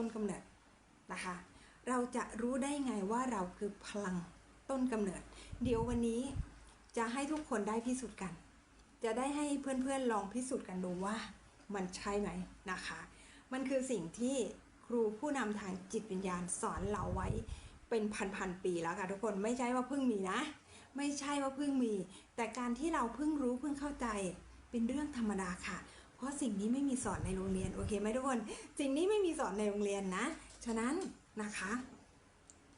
ต้นกำเนิดนะคะ เราจะรู้ได้ไงว่าเราคือพลังต้นกำเนิด เดี๋ยววันนี้จะให้ทุกคนได้พิสูจน์กัน จะได้ให้เพื่อนๆลองพิสูจน์กันดูว่ามันใช่ไหมนะคะ มันคือสิ่งที่ครูผู้นำทางจิตวิญญาณสอนเราไว้เป็นพันๆปีแล้วค่ะทุกคนไม่ใช่ว่าเพิ่งมีนะ ไม่ใช่ว่าเพิ่งมี แต่การที่เราเพิ่งรู้เพิ่งเข้าใจเป็นเรื่องธรรมดาค่ะ เพราะสิ่งนี้ไม่มีสอนในโรงเรียนโอเคไหมทุกคน สิ่งนี้ไม่มีสอนในโรงเรียนนะ ฉะนั้นนะคะ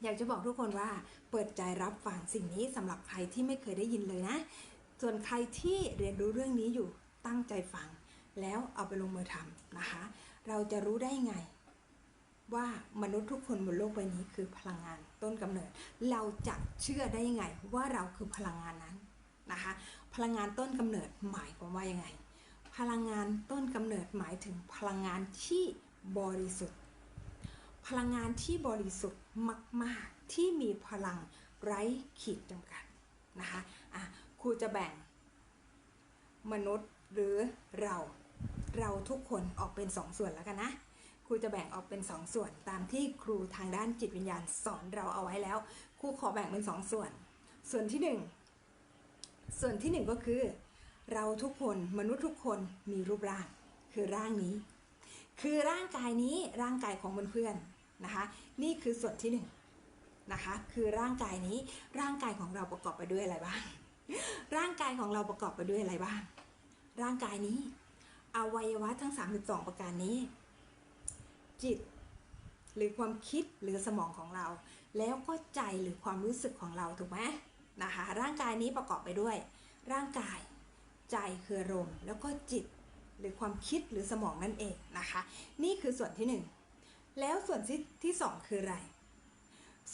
อยากจะบอกทุกคนว่าเปิดใจรับฟังสิ่งนี้สำหรับใครที่ไม่เคยได้ยินเลยนะ ส่วนใครที่เรียนรู้เรื่องนี้อยู่ตั้งใจฟัง แล้วเอาไปลงมือทำนะคะ เราจะรู้ได้ไงว่ามนุษย์ทุกคนบนโลกใบนี้คือพลังงานต้นกำเนิด เราจะเชื่อได้ยังไงว่าเราคือพลังงานนั้นนะคะ พลังงานต้นกำเนิดหมายความว่ายังไง พลังงานต้นกำเนิดหมายถึงพลังงานที่บริสุทธิ์ พลังงานที่บริสุทธิ์มาก ๆ ที่มีพลังไร้ขีดจำกัดนะคะอะครูจะแบ่ง มนุษย์หรือเราเราทุกคนออกเป็นสองส่วนแล้วกันนะครูจะแบ่งออกเป็นสองส่วนตามที่ครูทางด้านจิตวิญญาณสอนเราเอาไว้แล้วครูขอแบ่งเป็นสองส่วน ส่วนที่หนึ่งส่วนที่หนึ่งก็คือ เราทุกคนมนุษย์ทุกคนมีรูปร่าง คือร่างนี้ คือร่างกายนี้ร่างกายของเพื่อนๆนะคะ นี่คือส่วนที่หนึ่งนะคะ คือร่างกายนี้ร่างกายของเราประกอบไปด้วยอะไรบ้าง ร่างกายของเราประกอบไปด้วยอะไรบ้าง ร่างกายนี้ อวัยวะทั้ง 32 ประการนี้ จิต หรือความคิดหรือสมองของเรา แล้วก็ใจหรือความรู้สึกของเราถูกไหมนะคะ ร่างกายนี้ประกอบไปด้วย ร่างกาย ใจคืออารมณ์แล้วก็จิตหรือความคิดหรือสมองนั่นเองนะคะ นี่คือส่วนที่หนึ่งแล้วส่วนที่ที่สองคืออะไร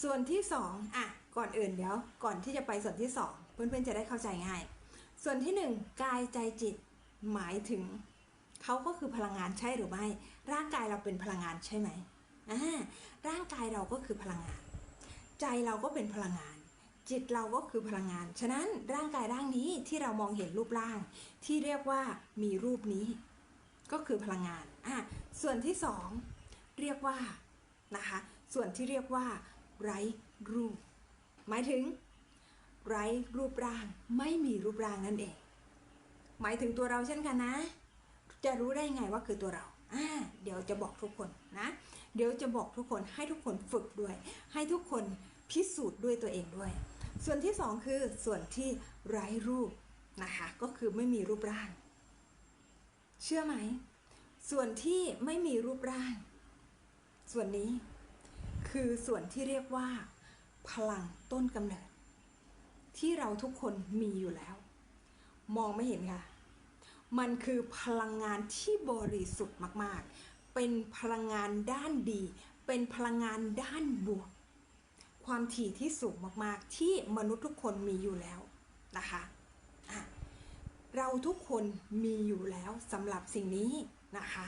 ส่วนที่สองอะก่อนอื่นเดี๋ยวก่อนที่จะไปส่วนที่สองเพื่อนๆจะได้เข้าใจง่าย ส่วนที่หนึ่งกายใจจิตหมายถึงเขาก็คือพลังงานใช่หรือไม่ ร่างกายเราเป็นพลังงานใช่ไหมอ่าร่างกายเราก็คือพลังงาน ใจเราก็เป็นพลังงาน จิตเราก็คือพลังงาน ฉะนั้นร่างกายร่างนี้ที่เรามองเห็นรูปร่าง ที่เรียกว่ามีรูปนี้ ก็คือพลังงานอะส่วนที่สองเรียกว่านะคะส่วนที่เรียกว่า ไร้รูป หมายถึง ไร้รูปร่างไม่มีรูปร่างนั่นเอง หมายถึงตัวเราเช่นกันนะ จะรู้ได้ไงว่าคือตัวเราอ่าเดี๋ยวจะบอกทุกคนนะ เดี๋ยวจะบอกทุกคนให้ทุกคนฝึกด้วย ให้ทุกคน พิสูจน์ด้วยตัวเองด้วย ส่วนที่สองคือส่วนที่ไร้รูปนะคะก็คือไม่มีรูปร่าง เชื่อไหม ส่วนที่ไม่มีรูปร่าง ส่วนนี้คือส่วนที่เรียกว่า พลังต้นกำเนิด ที่เราทุกคนมีอยู่แล้ว มองไม่เห็นค่ะ มันคือพลังงานที่บริสุทธิ์มาก ๆ เป็นพลังงานด้านดี เป็นพลังงานด้านบวก ความถี่ที่สูงมากๆ ที่มนุษย์ทุกคนมีอยู่แล้วนะคะะเราทุกคนมีอยู่แล้วสำหรับสิ่งนี้นะคะ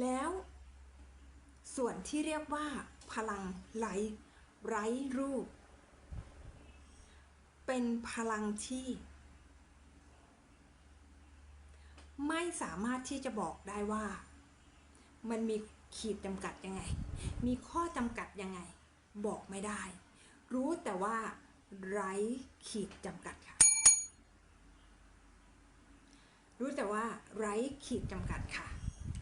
แล้วส่วนที่เรียกว่าพลังไหลไร้รูป เป็นพลังที่ ไม่สามารถที่จะบอกได้ว่า มันมีขีดจำกัดยังไง มีข้อจำกัดยังไง บอกไม่ได้ รู้แต่ว่าไร้ขีดจำกัดค่ะ รู้แต่ว่าไร้ขีดจำกัดค่ะ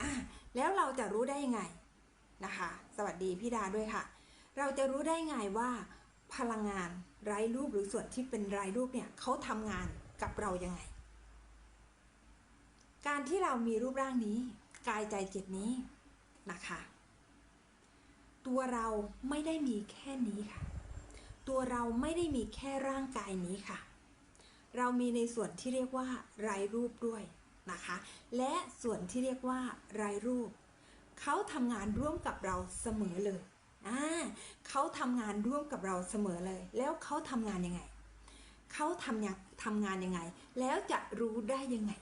อะ แล้วเราจะรู้ได้ยังไงนะคะ สวัสดีพี่ดาด้วยค่ะ เราจะรู้ได้ไงว่า พลังงานไร้รูปหรือส่วนที่เป็นไร้รูปเนี่ยเขาทำงานกับเรายังไง การที่เรามีรูปร่างนี้ กายใจจิตนี้นะคะ ตัวเราไม่ได้มีแค่นี้ค่ะ ตัวเราไม่ได้มีแค่ร่างกายนี้ค่ะ เรามีในส่วนที่เรียกว่าไร้รูปด้วยนะคะ และส่วนที่เรียกว่าไร้รูป เขาทำงานร่วมกับเราเสมอเลยอ่าเขาทำงานร่วมกับเราเสมอเลย แล้วเขาทำงานยังไง เขาทำยังทำงานยังไง แล้วจะรู้ได้ยังไง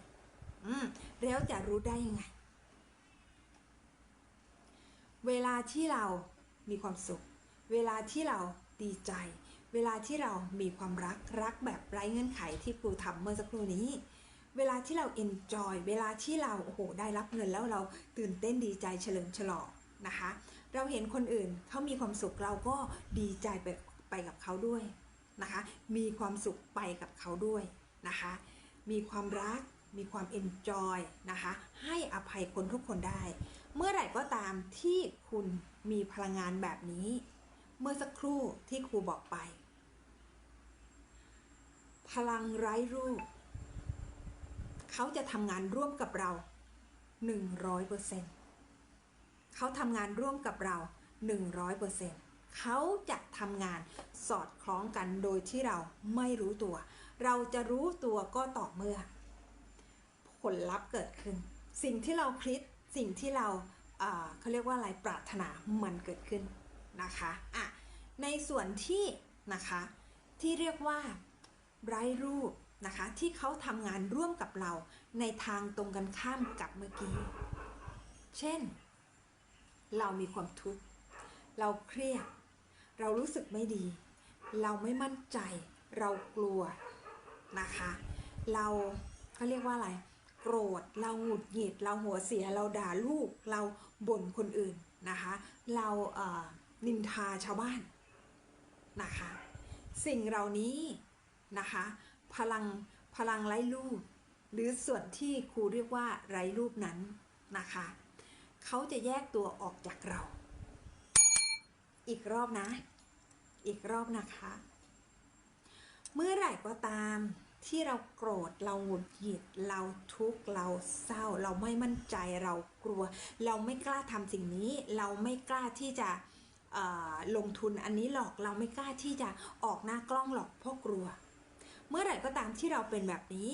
อืม แล้วจะรู้ได้ยังไง เวลาที่เรา มีความสุข เวลาที่เราดีใจ เวลาที่เรามีความรักรักแบบไร้เงื่อนไขที่ครูทำเมื่อสักครู่นี้ เวลาที่เรา enjoy เวลาที่เราโอ้โหได้รับเงินแล้วเราตื่นเต้นดีใจเฉลิมฉลองนะคะ เราเห็นคนอื่นเขามีความสุขเราก็ดีใจไปไปกับเขาด้วยนะคะ มีความสุขไปกับเขาด้วยนะคะ มีความรักมีความเอนจอยนะคะ ให้อภัยคนทุกคนได้ เมื่อไหร่ก็ตามที่คุณมีพลังงานแบบนี้ เมื่อสักครู่ที่ครูบอกไป พลังไร้รูป เขาจะทำงานร่วมกับเรา 100%เขาทำงานร่วมกับเรา 100%เขาจะทำงานสอดคล้องกันโดยที่เราไม่รู้ตัว เราจะรู้ตัวก็ต่อเมื่อ ผลลัพธ์เกิดขึ้น สิ่งที่เราคิด สิ่งที่เราเขาเรียกว่าอะไรปรารถนามันเกิดขึ้นนะคะอะในส่วนที่นะคะที่เรียกว่าไร้รูปนะคะที่เขาทำงานร่วมกับเราในทางตรงกันข้ามกับเมื่อกี้ เช่น เรามีความทุกข์ เราเครียด เรารู้สึกไม่ดี เราไม่มั่นใจ เรากลัวนะคะ เราเขาเรียกว่าอะไร โกรธ เราหงุดหงิด เราหัวเสีย เราด่าลูก เราบ่นคนอื่นนะคะ เราเนินทาชาวบ้านนะคะ สิ่งเหล่านี้นะคะ พลังพลังไร้รูป หรือส่วนที่ครูเรียกว่าไร้รูปนั้นนะคะ เขาจะแยกตัวออกจากเรา อีกรอบนะ อีกรอบนะคะ เมื่อไหร่ก็ตาม ที่เราโกรธเราหงุดหงิดเราทุกข์เราเศร้า เราไม่มั่นใจเรากลัว เราไม่กล้าทำสิ่งนี้ เราไม่กล้าที่จะลงทุนอันนี้หรอกเราไม่กล้าที่จะออกหน้ากล้องหรอกเพราะกลัว เมื่อไหร่ก็ตามที่เราเป็นแบบนี้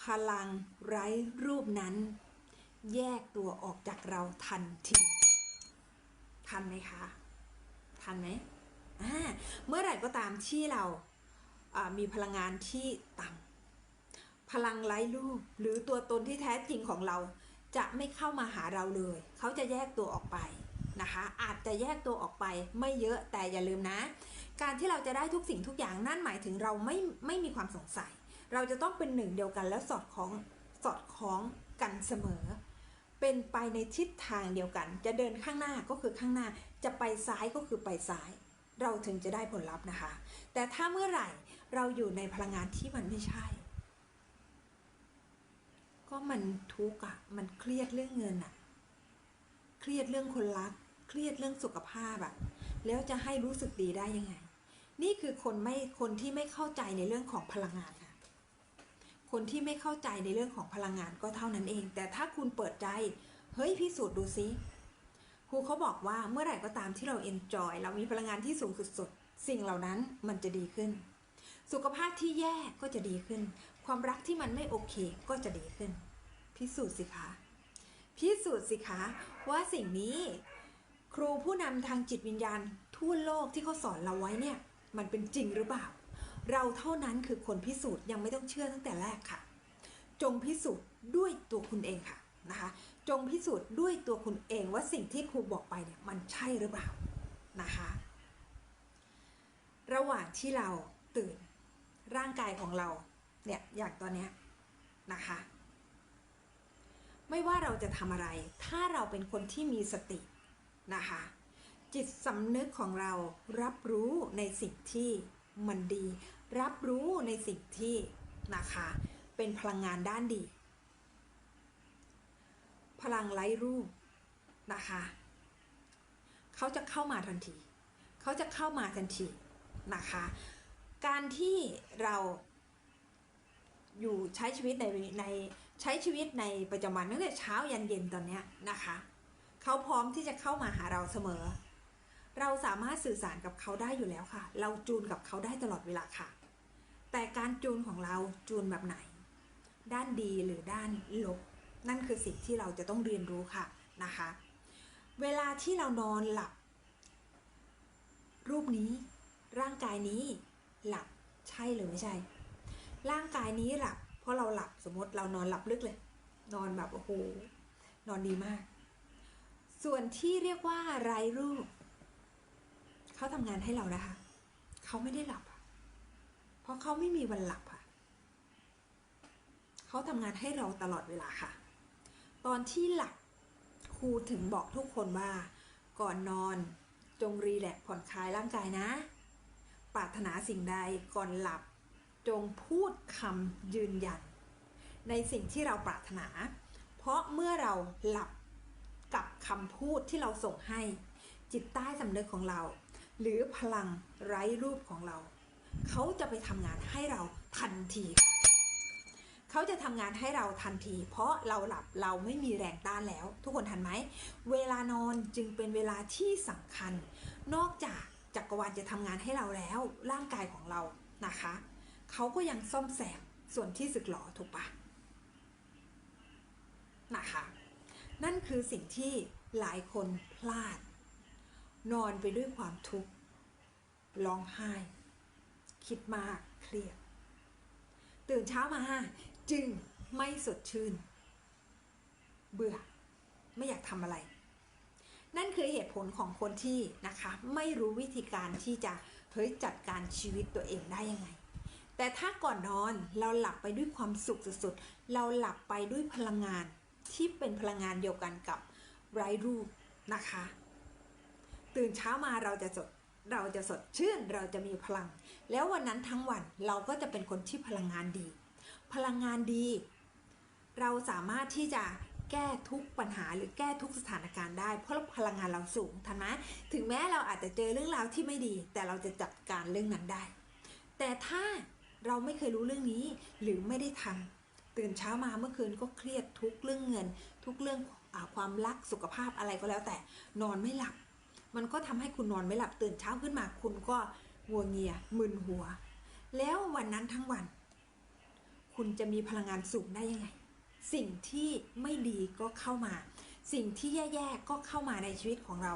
พลังไร้รูปนั้น แยกตัวออกจากเราทันทีทันไหมคะทันไหมเมื่อไหร่ก็ตามที่เรามีพลังงานที่ต่ำ พลังไร้รูปหรือตัวตนที่แท้จริงของเรา จะไม่เข้ามาหาเราเลย เขาจะแยกตัวออกไปนะคะ อาจจะแยกตัวออกไปไม่เยอะแต่อย่าลืมนะ การที่เราจะได้ทุกสิ่งทุกอย่างนั่นหมายถึงเราไม่ไม่มีความสงสัย เราจะต้องเป็นหนึ่งเดียวกันแล้วสอดคล้องสอดคล้องกันเสมอ เป็นไปในทิศทางเดียวกัน จะเดินข้างหน้าก็คือข้างหน้า จะไปซ้ายก็คือไปซ้าย เราถึงจะได้ผลลัพธ์นะคะ แต่ถ้าเมื่อไหร่เราอยู่ในพลังงานที่มันไม่ใช่ ก็มันทุกข์อะ มันเครียดเรื่องเงินอะ เครียดเรื่องคนรัก เครียดเรื่องสุขภาพอะ แล้วจะให้รู้สึกดีได้ยังไง นี่คือคนไม่ คนที่ไม่เข้าใจในเรื่องของพลังงานค่ะ คนที่ไม่เข้าใจในเรื่องของพลังงานก็เท่านั้นเอง แต่ถ้าคุณเปิดใจ เฮ้ยพิสูจน์ดูซิครูเขาบอกว่าเมื่อไหร่ก็ตามที่เราเอนจอยเรามีพลังงานที่สูงสุดๆสิ่งเหล่านั้นมันจะดีขึ้น สุขภาพที่แย่ก็จะดีขึ้น ความรักที่มันไม่โอเคก็จะดีขึ้น พิสูจน์สิคะ พิสูจน์สิคะว่าสิ่งนี้ ครูผู้นำทางจิตวิญญาณ ทั่วโลกที่เขาสอนเราไว้เนี่ย มันเป็นจริงหรือเปล่า เราเท่านั้นคือคนพิสูจน์ยังไม่ต้องเชื่อตั้งแต่แรกค่ะ จงพิสูจน์ด้วยตัวคุณเองค่ะนะคะจงพิสูจน์ด้วยตัวคุณเองว่าสิ่งที่ครูบอกไปเนี่ยมันใช่หรือเปล่านะคะ ระหว่างที่เราตื่นร่างกายของเรา เนี่ยอย่างตอนเนี้ยนะคะ ไม่ว่าเราจะทำอะไร ถ้าเราเป็นคนที่มีสตินะคะ จิตสำนึกของเรารับรู้ในสิ่งที่มันดี รับรู้ในสิ่งที่นะคะ เป็นพลังงานด้านดี พลังไร้รูปนะคะเขาจะเข้ามาทันที เขาจะเข้ามาทันทีนะคะ การที่เรา อยู่ใช้ชีวิตในในใช้ชีวิตในประจำวันตั้งแต่เช้ายันเย็นตอนเนี้ยนะคะเขาพร้อมที่จะเข้ามาหาเราเสมอ เราสามารถสื่อสารกับเขาได้อยู่แล้วค่ะ เราจูนกับเขาได้ตลอดเวลาค่ะ แต่การจูนของเราจูนแบบไหน ด้านดีหรือด้านลบ นั่นคือสิ่งที่เราจะต้องเรียนรู้ค่ะนะคะ เวลาที่เรานอนหลับ รูปนี้ ร่างกายนี้หลับใช่หรือไม่ใช่ ร่างกายนี้หลับ เพราะเราหลับสมมติเรานอนหลับลึกเลย นอนแบบโอ้โหนอนดีมาก ส่วนที่เรียกว่าไร้รูป เขาทำงานให้เรานะคะ เขาไม่ได้หลับ เพราะเขาไม่มีวันหลับอะเขาทำงานให้เราตลอดเวลาค่ะ ตอนที่หลับครูถึงบอกทุกคนว่า ก่อนนอนจงรีแลกผ่อนคลายร่างกายนะ ปรารถนาสิ่งใดก่อนหลับ จงพูดคำยืนยัน ในสิ่งที่เราปรารถนา เพราะเมื่อเราหลับกับคำพูดที่เราส่งให้ จิตใต้สำนึกของเรา หรือพลังไร้รูปของเรา เขาจะไปทำงานให้เราทันที เขาจะทำงานให้เราทันที เพราะเราหลับเราไม่มีแรงต้านแล้ว ทุกคนทันไหม เวลานอนจึงเป็นเวลาที่สำคัญ นอกจากจักรวาลจะทำงานให้เราแล้วร่างกายของเรานะคะ เขาก็ยังซ่อมแซมส่วนที่สึกหรอถูกปะนะคะ นั่นคือสิ่งที่หลายคนพลาด นอนไปด้วยความทุกข์ร้องไห้ คิดมากเครียด ตื่นเช้ามาจึงไม่สดชื่น เบื่อไม่อยากทำอะไร นั่นคือเหตุผลของคนที่นะคะ ไม่รู้วิธีการที่จะเฮ้ยจัดการชีวิตตัวเองได้ยังไง แต่ถ้าก่อนนอนเราหลับไปด้วยความสุขสุดๆ เราหลับไปด้วยพลังงานที่เป็นพลังงานเดียวกันกับไร้รูปนะคะ ตื่นเช้ามาเราจะสดเราจะสดชื่นเราจะมีพลัง แล้ววันนั้นทั้งวันเราก็จะเป็นคนที่พลังงานดี พลังงานดี เราสามารถที่จะแก้ทุกปัญหาหรือแก้ทุกสถานการณ์ได้ เพราะพลังงานเราสูงทันไหมถึงแม้เราอาจจะเจอเรื่องราวที่ไม่ดี แต่เราจะจัดการเรื่องนั้นได้ แต่ถ้า เราไม่เคยรู้เรื่องนี้หรือไม่ได้ทำตื่นเช้ามาเมื่อคืนก็เครียดทุกเรื่องเงิน ทุกเรื่องอความรักสุขภาพอะไรก็แล้วแต่นอนไม่หลับ มันก็ทำให้คุณนอนไม่หลับตื่นเช้าขึ้นมาคุณก็งัวเงียมึนหัว แล้ววันนั้นทั้งวัน คุณจะมีพลังงานสูงได้ยังไง สิ่งที่ไม่ดีก็เข้ามา สิ่งที่แย่ๆก็เข้ามาในชีวิตของเรา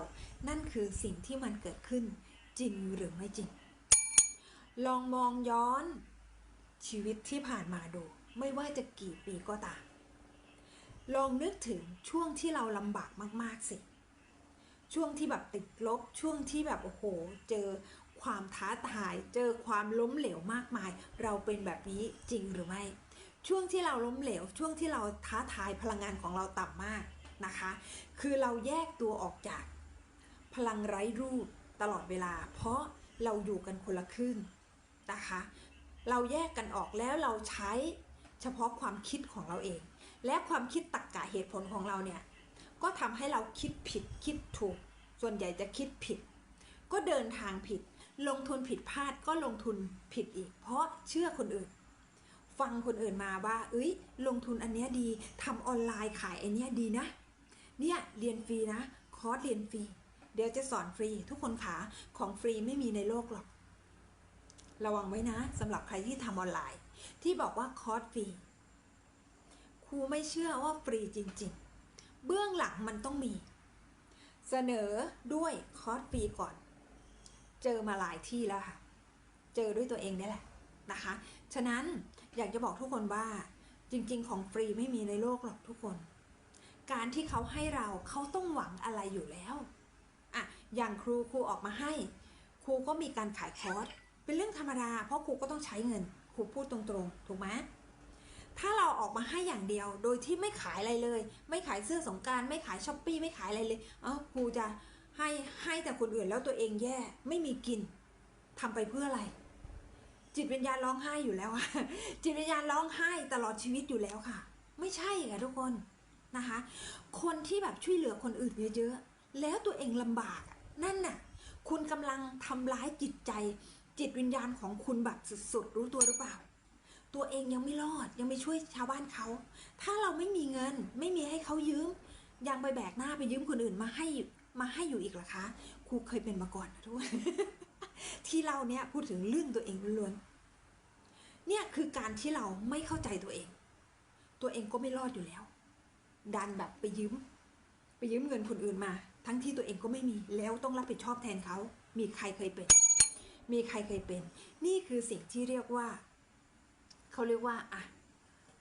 นั่นคือสิ่งที่มันเกิดขึ้นจริงหรือไม่จริงลองมองย้อน ชีวิตที่ผ่านมาดู ไม่ว่าจะกี่ปีก็ตาม ลองนึกถึงช่วงที่เราลำบากมาก ๆ สิ ช่วงที่แบบติดลบ ช่วงที่แบบโอ้โห เจอความท้าทาย เจอความล้มเหลวมากมาย เราเป็นแบบนี้จริงหรือไม่ ช่วงที่เราล้มเหลว ช่วงที่เราท้าทายพลังงานของเราต่ำมากนะคะ คือเราแยกตัวออกจากพลังไร้รูปตลอดเวลา เพราะเราอยู่กันคนละครึ่งนะคะ เราแยกกันออกแล้วเราใช้เฉพาะความคิดของเราเอง และความคิดตรกกะเหตุผลของเราเนี่ยก็ทำให้เราคิดผิดคิดถูก ส่วนใหญ่จะคิดผิด ก็เดินทางผิด ลงทุนผิดพลาดก็ลงทุนผิดอีก เพราะเชื่อคนอื่น ฟังคนอื่นมาว่า เอ้ย ลงทุนอันเนี้ยดีทำออนไลน์ขายอันเนี้ยดีนะ เนี่ยเรียนฟรีนะ คอร์สเรียนฟรี เดี๋ยวจะสอนฟรีทุกคนขาของฟรีไม่มีในโลกหรอก ระวังไว้นะสำหรับใครที่ทำออนไลน์ ที่บอกว่าคอร์สฟรีครูไม่เชื่อว่าฟรีจริง ๆ เบื้องหลังมันต้องมี เสนอด้วยคอร์สฟรีก่อน เจอมาหลายที่แล้วค่ะ เจอด้วยตัวเองนี่แหละนะคะ ฉะนั้นอยากจะบอกทุกคนว่า จริง ๆ ของฟรีไม่มีในโลกหรอกทุกคน การที่เขาให้เราเขาต้องหวังอะไรอยู่แล้วอะอย่างครูครูออกมาให้ ครูก็มีการขายคอร์ส เป็นเรื่องธรรมดา เพราะครูก็ต้องใช้เงินครูพูดตรงๆ ถูกไหมถ้าเราออกมาให้อย่างเดียวโดยที่ไม่ขายอะไรเลย ไม่ขายเสื้อสงกรารไม่ขายช้อปปี้ไม่ขายอะไรเลยเอ้าครูจะให้ให้แต่คนอื่นแล้วตัวเองแย่ไม่มีกินทำไปเพื่ออะไร จิตวิญญาณร้องไห้อยู่แล้วอะจิตวิญญาณร้องไห้ตลอดชีวิตอยู่แล้วค่ะ ไม่ใช่ค่ะทุกคนนะคะ คนที่แบบช่วยเหลือคนอื่นเยอะๆแล้วตัวเองลำบากนั่นน่ะ คุณกำลังทำร้ายจิตใจ จิตวิญญาณของคุณแบบสุดๆ รู้ตัวหรือเปล่า ตัวเองยังไม่รอดยังไม่ช่วยชาวบ้านเขา ถ้าเราไม่มีเงิน ไม่มีให้เขายืม ยังไปแบกหน้าไปยืมคนอื่นมาให้มาให้อยู่อีกหรอคะ ครูเคยเป็นมาก่อนนะทุกคนที่เราเนี่ยพูดถึงเรื่องตัวเองล้วนๆเนี่ยคือการที่เราไม่เข้าใจตัวเอง ตัวเองก็ไม่รอดอยู่แล้ว ดันแบบไปยืม ไปยืมเงินคนอื่นมา ทั้งที่ตัวเองก็ไม่มีแล้วต้องรับผิดชอบแทนเขา มีใครเคยเป็น มีใครเคยเป็น นี่คือสิ่งที่เรียกว่า เขาเรียกว่าอะ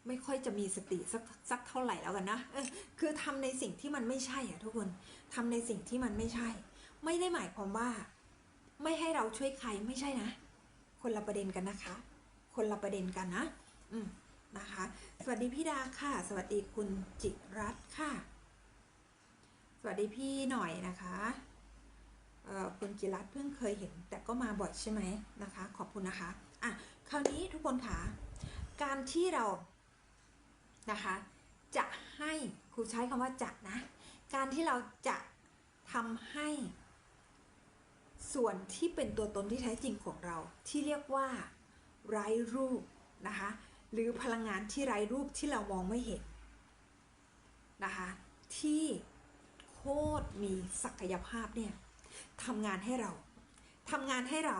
ไม่ค่อยจะมีสติสักสักเท่าไหร่แล้วกันนะออคือทำในสิ่งที่มันไม่ใช่อะทุกคนทำในสิ่งที่มันไม่ใช่ ไม่ได้หมายความว่า ไม่ให้เราช่วยใครไม่ใช่นะ คนละประเด็นกันนะคะ คนละประเด็นกันนะ อืมนะคะ สวัสดีพี่ดาค่ะ สวัสดีคุณจิรัตค่ะ สวัสดีพี่หน่อยนะคะ คุณจิรัตเพิ่งเคยเห็น แต่ก็มาบ่อยใช่ไหมนะคะ ขอบคุณนะคะอะคราวนี้ทุกคนคะการที่เรานะคะ จะให้ครูใช้คำว่าจะนะ การที่เราจะทำให้ส่วนที่เป็นตัวตนที่แท้จริงของเรา ที่เรียกว่าไร้รูปนะคะ หรือพลังงานที่ไร้รูปที่เรามองไม่เห็นนะคะ ที่โคตรมีศักยภาพเนี่ย ทำงานให้เราทำงานให้เรา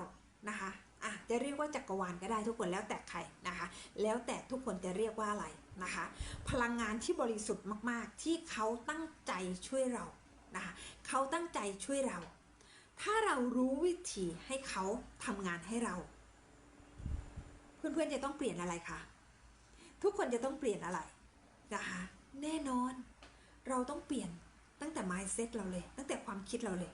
นะคะอะจะเรียกว่าจักรวาลก็ได้ทุกคนแล้วแต่ใครนะคะ แล้วแต่ทุกคนจะเรียกว่าอะไรนะคะ พลังงานที่บริสุทธิ์มากๆ ที่เขาตั้งใจช่วยเรานะคะเขาตั้งใจช่วยเรา ถ้าเรารู้วิธีให้เขาทำงานให้เรา เพื่อนๆจะต้องเปลี่ยนอะไรคะทุกคนจะต้องเปลี่ยนอะไรนะคะแน่นอน เราต้องเปลี่ยนตั้งแต่ mindset เราเลย ตั้งแต่ความคิดเราเลย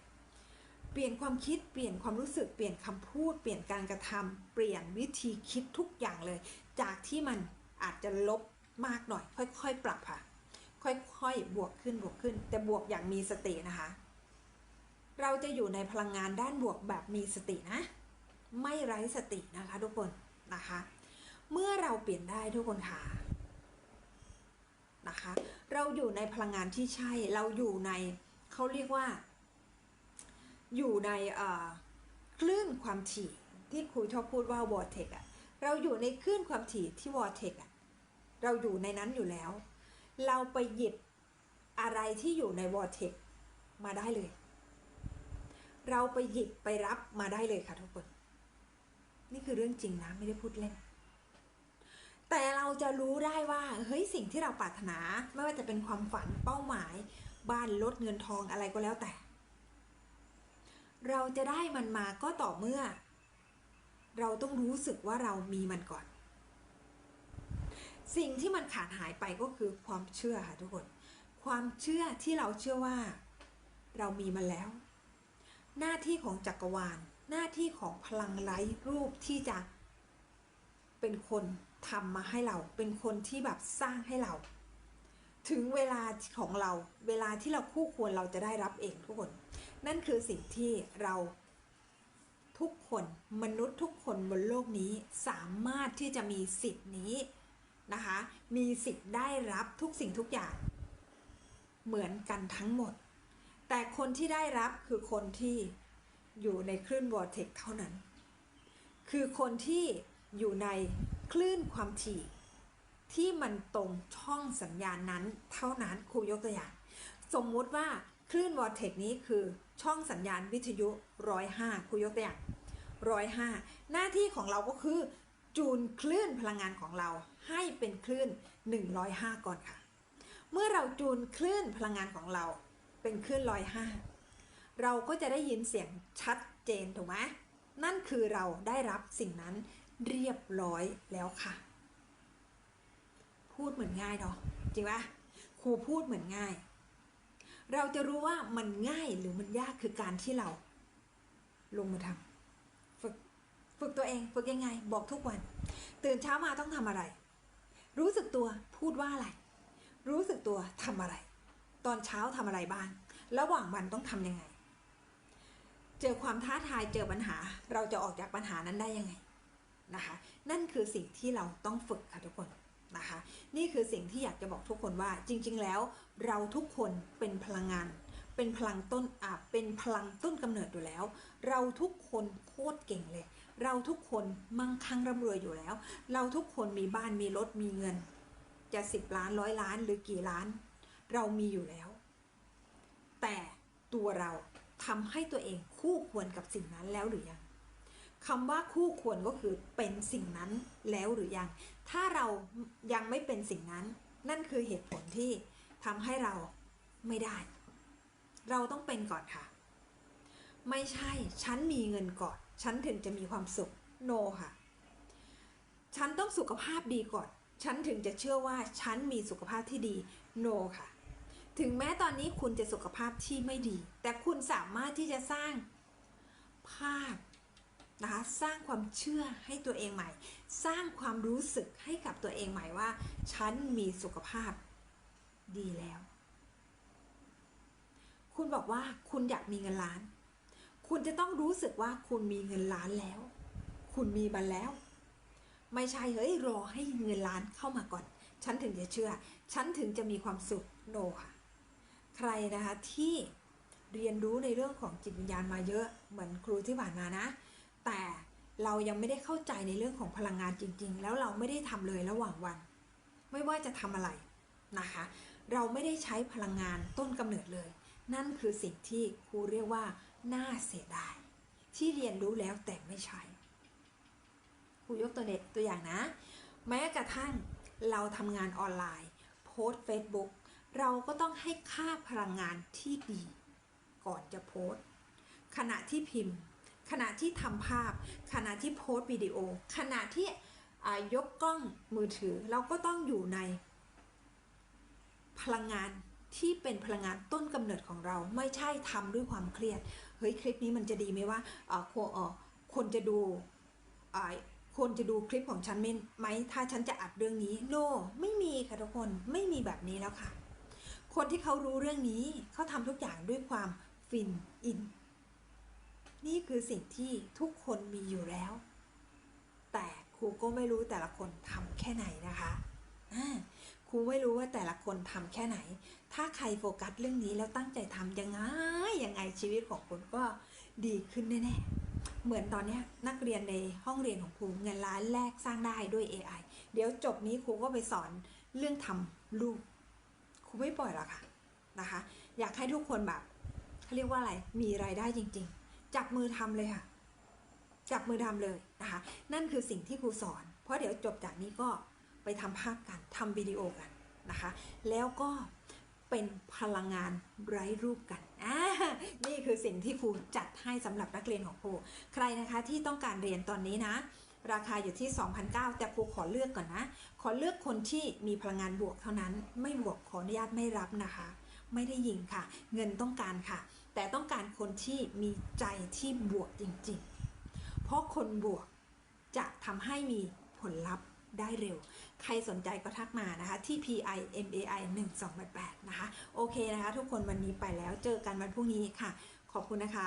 ปลี่ยนความคิดเปลี่ยนความรู้สึกเปลี่ยนคำพูด เปลี่ยนการกระทำเปลี่ยนวิธีคิดทุกอย่างเลย จากที่มันอาจจะลบมากหน่อย ค่อยๆ ปรับค่ะ ค่อยๆ บวกขึ้นบวกขึ้น แต่บวกอย่างมีสตินะคะ เราจะอยู่ในพลังงานด้านบวกแบบมีสตินะ ไม่ไร้สตินะคะทุกคนนะคะ เมื่อเราเปลี่ยนได้ทุกคนค่ะนะคะ เราอยู่ในพลังงานที่ใช่เราอยู่ในเขาเรียกว่า อยู่ในคลื่นความถี่ที่ครูชอบพูดว่า vortex อะเราอยู่ในคลื่นความถี่ที่ vortex อะเราอยู่ในนั้นอยู่แล้ว เราไปหยิบอะไรที่อยู่ใน vortex มาได้เลย เราไปหยิบไปรับมาได้เลยค่ะทุกคน นี่คือเรื่องจริงนะไม่ได้พูดเล่น แต่เราจะรู้ได้ว่าเฮ้ยสิ่งที่เราปรารถนา ไม่ว่าจะเป็นความฝันเป้าหมาย บ้านรถเงินทองอะไรก็แล้วแต่ เราจะได้มันมาก็ต่อเมื่อ เราต้องรู้สึกว่าเรามีมันก่อน สิ่งที่มันขาดหายไปก็คือความเชื่อค่ะทุกคน ความเชื่อที่เราเชื่อว่า เรามีมันแล้ว หน้าที่ของจักรวาล หน้าที่ของพลังไร้รูปที่จะเป็นคนทำมาให้เรา เป็นคนที่แบบสร้างให้เรา ถึงเวลาของเราเวลาที่เราคู่ควรเราจะได้รับเองทุกคน นั่นคือสิ่งที่เราทุกคนมนุษย์ทุกคนบนโลกนี้สามารถที่จะมีสิทธิ์นี้นะคะ มีสิทธิ์ได้รับทุกสิ่งทุกอย่าง เหมือนกันทั้งหมด แต่คนที่ได้รับคือคนที่อยู่ในคลื่นวอร์เทกเท่านั้น คือคนที่อยู่ในคลื่นความถี่ ที่มันตรงช่องสัญญาณนั้นเท่านั้นครูยกตัวอย่าง สมมุติว่าคลื่นวอร์เทกนี้คือช่องสัญญาณวิทยุ105ครูยกตัวอย่าง105หน้าที่ของเราก็คือจูนคลื่นพลังงานของเราให้เป็นคลื่น 105 ก่อนค่ะ เมื่อเราจูนคลื่นพลังงานของเราเป็นคลื่น 105 เราก็จะได้ยินเสียงชัดเจนถูกไหมนั่นคือเราได้รับสิ่งนั้นเรียบร้อยแล้วค่ะ พูดเหมือนง่ายเนาะจริงปะครูพูดเหมือนง่าย เราจะรู้ว่ามันง่ายหรือมันยากคือการที่เรา ลงมือทำฝึกฝึกตัวเองฝึกยังไง บอกทุกวัน ตื่นเช้ามาต้องทำอะไร รู้สึกตัวพูดว่าอะไร รู้สึกตัวทำอะไร ตอนเช้าทำอะไรบ้าง ระหว่างวันต้องทำยังไง เจอความท้าทายเจอปัญหา เราจะออกจากปัญหานั้นได้ยังไงนะคะ นั่นคือสิ่งที่เราต้องฝึกค่ะทุกคน นะคะ นี่คือสิ่งที่อยากจะบอกทุกคนว่าจริง ๆ แล้วเราทุกคนเป็นพลังงาน เป็นพลังต้นอาเป็นพลังต้นกำเนิดอยู่แล้ว เราทุกคนโคตรเก่งเลย เราทุกคนมั่งคั่งร่ำรวยอยู่แล้ว เราทุกคนมีบ้านมีรถมีเงิน จะสิบล้านร้อยล้านหรือกี่ล้าน เรามีอยู่แล้ว แต่ตัวเราทำให้ตัวเองคู่ควรกับสิ่งนั้นแล้วหรือยังคำว่าคู่ควรก็คือเป็นสิ่งนั้นแล้วหรือยัง ถ้าเรายังไม่เป็นสิ่งนั้น นั่นคือเหตุผลที่ทำให้เราไม่ได้ เราต้องเป็นก่อนค่ะ ไม่ใช่ ฉันมีเงินก่อน ฉันถึงจะมีความสุข โนค่ะ ฉันต้องสุขภาพดีก่อน ฉันถึงจะเชื่อว่าฉันมีสุขภาพที่ดี โนค่ะ ถึงแม้ตอนนี้คุณจะสุขภาพที่ไม่ดี แต่คุณสามารถที่จะสร้างภาพ นะคะสร้างความเชื่อให้ตัวเองใหม่ สร้างความรู้สึกให้กับตัวเองใหม่ว่า ฉันมีสุขภาพดีแล้ว คุณบอกว่าคุณอยากมีเงินล้าน คุณจะต้องรู้สึกว่าคุณมีเงินล้านแล้ว คุณมีมันแล้ว ไม่ใช่เฮ้ยรอให้เงินล้านเข้ามาก่อน ฉันถึงจะเชื่อ ฉันถึงจะมีความสุขโนค่ะ ใครนะคะที่เรียนรู้ในเรื่องของจิตวิญญาณมาเยอะเหมือนครูที่ผ่านมานะ แต่เรายังไม่ได้เข้าใจในเรื่องของพลังงานจริง ๆ แล้วเราไม่ได้ทำเลยระหว่างวัน ไม่ว่าจะทำอะไรนะคะ เราไม่ได้ใช้พลังงานต้นกำเนิดเลย นั่นคือสิ่งที่ครูเรียกว่าน่าเสียดาย ที่เรียนรู้แล้วแต่ไม่ใช้ครูยกตัวเด็ตัวอย่างนะ แม้กระทั่งเราทำงานออนไลน์ โพสต์ Facebook เราก็ต้องให้ค่าพลังงานที่ดี ก่อนจะโพสต์ขณะที่พิมพ์ ขณะที่ทำภาพ ขณะที่โพสต์วิดีโอ ขณะที่ยกกล้องมือถือเราก็ต้องอยู่ใน พลังงานที่เป็นพลังงานต้นกำเนิดของเราไม่ใช่ทำด้วยความเครียด เฮ้ยคลิปนี้มันจะดีไหมว่าคนเอ่อคนจะดูคนจะดูคลิปของฉันไหมไหมถ้าฉันจะอัดเรื่องนี้โนไม่มีค่ะทุกคนไม่มีแบบนี้แล้วค่ะ คนที่เขารู้เรื่องนี้เขาทำทุกอย่างด้วยความฟินอิน นี่คือสิ่งที่ทุกคนมีอยู่แล้ว แต่ครูก็ไม่รู้แต่ละคนทำแค่ไหนนะคะครูไม่รู้ว่าแต่ละคนทำแค่ไหน ถ้าใครโฟกัสเรื่องนี้แล้วตั้งใจทำยังไงยังไงชีวิตของคุณก็ดีขึ้นแน่ๆ เหมือนตอนนี้นักเรียนในห้องเรียนของครูเงินล้านแรกสร้างได้ด้วย AI เดี๋ยวจบนี้ครูก็ไปสอนเรื่องทำรูปครูไม่ปล่อยหรอกค่ะนะคะ อยากให้ทุกคนแบบเขาเรียกว่าอะไร มีรายได้จริง ๆ จับมือทำเลยค่ะ จับมือทำเลยนะคะ นั่นคือสิ่งที่ครูสอน เพราะเดี๋ยวจบจากนี้ก็ไปทำภาพกันทำวิดีโอกันนะคะ แล้วก็เป็นพลังงานไร้รูปกันอ่านี่คือสิ่งที่ครูจัดให้สำหรับนักเรียนของครู ใครนะคะที่ต้องการเรียนตอนนี้นะ ราคาอยู่ที่2,009แต่ครูขอเลือกก่อนนะ ขอเลือกคนที่มีพลังงานบวกเท่านั้น ไม่บวกขออนุญาตไม่รับนะคะ ไม่ได้ยิงค่ะ เงินต้องการค่ะ แต่ต้องการคนที่มีใจที่บวกจริง ๆ เพราะคนบวกจะทำให้มีผลลัพธ์ได้เร็ว ใครสนใจก็ทักมานะคะ ที่ PI MAI 1288นะคะ โอเคนะคะ ทุกคนวันนี้ไปแล้วเจอกันวันพรุ่งนี้ค่ะ ขอบคุณนะคะ